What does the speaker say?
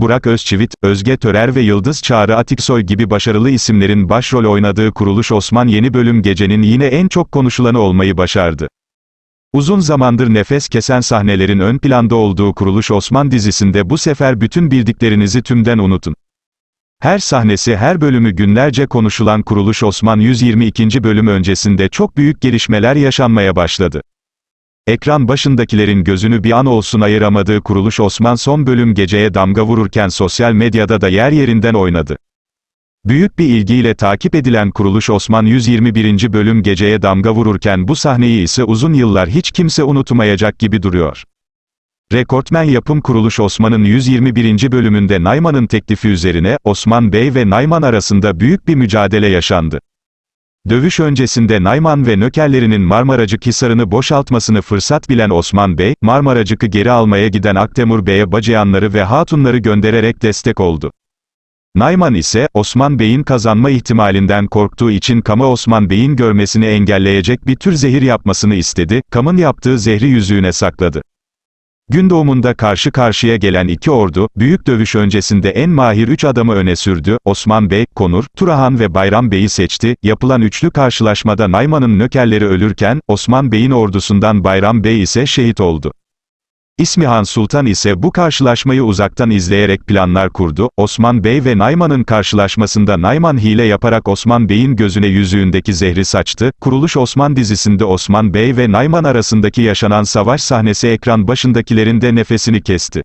Burak Özçivit, Özge Törer ve Yıldız Çağrı Atiksoy gibi başarılı isimlerin başrol oynadığı Kuruluş Osman yeni bölüm gecenin yine en çok konuşulanı olmayı başardı. Uzun zamandır nefes kesen sahnelerin ön planda olduğu Kuruluş Osman dizisinde bu sefer bütün bildiklerinizi tümden unutun. Her sahnesi her bölümü günlerce konuşulan Kuruluş Osman 122. bölüm öncesinde çok büyük gelişmeler yaşanmaya başladı. Ekran başındakilerin gözünü bir an olsun ayıramadığı Kuruluş Osman son bölüm geceye damga vururken sosyal medyada da yer yerinden oynadı. Büyük bir ilgiyle takip edilen Kuruluş Osman 121. bölüm geceye damga vururken bu sahneyi ise uzun yıllar hiç kimse unutmayacak gibi duruyor. Rekortmen yapım Kuruluş Osman'ın 121. bölümünde Nayman'ın teklifi üzerine, Osman Bey ve Nayman arasında büyük bir mücadele yaşandı. Dövüş öncesinde Nayman ve nökerlerinin Marmaracık Hisarı'nı boşaltmasını fırsat bilen Osman Bey, Marmaracık'ı geri almaya giden Aktemur Bey'e bacıyanları ve hatunları göndererek destek oldu. Nayman ise, Osman Bey'in kazanma ihtimalinden korktuğu için Kam'ı Osman Bey'in görmesini engelleyecek bir tür zehir yapmasını istedi, Kam'ın yaptığı zehri yüzüğüne sakladı. Gün doğumunda karşı karşıya gelen iki ordu, büyük dövüş öncesinde en mahir üç adamı öne sürdü, Osman Bey, Konur, Turahan ve Bayram Bey'i seçti, yapılan üçlü karşılaşmada Nayman'ın nökerleri ölürken, Osman Bey'in ordusundan Bayram Bey ise şehit oldu. İsmihan Sultan ise bu karşılaşmayı uzaktan izleyerek planlar kurdu, Osman Bey ve Nayman'ın karşılaşmasında Nayman hile yaparak Osman Bey'in gözüne yüzüğündeki zehri saçtı, Kuruluş Osman dizisinde Osman Bey ve Nayman arasındaki yaşanan savaş sahnesi ekran başındakilerin de nefesini kesti.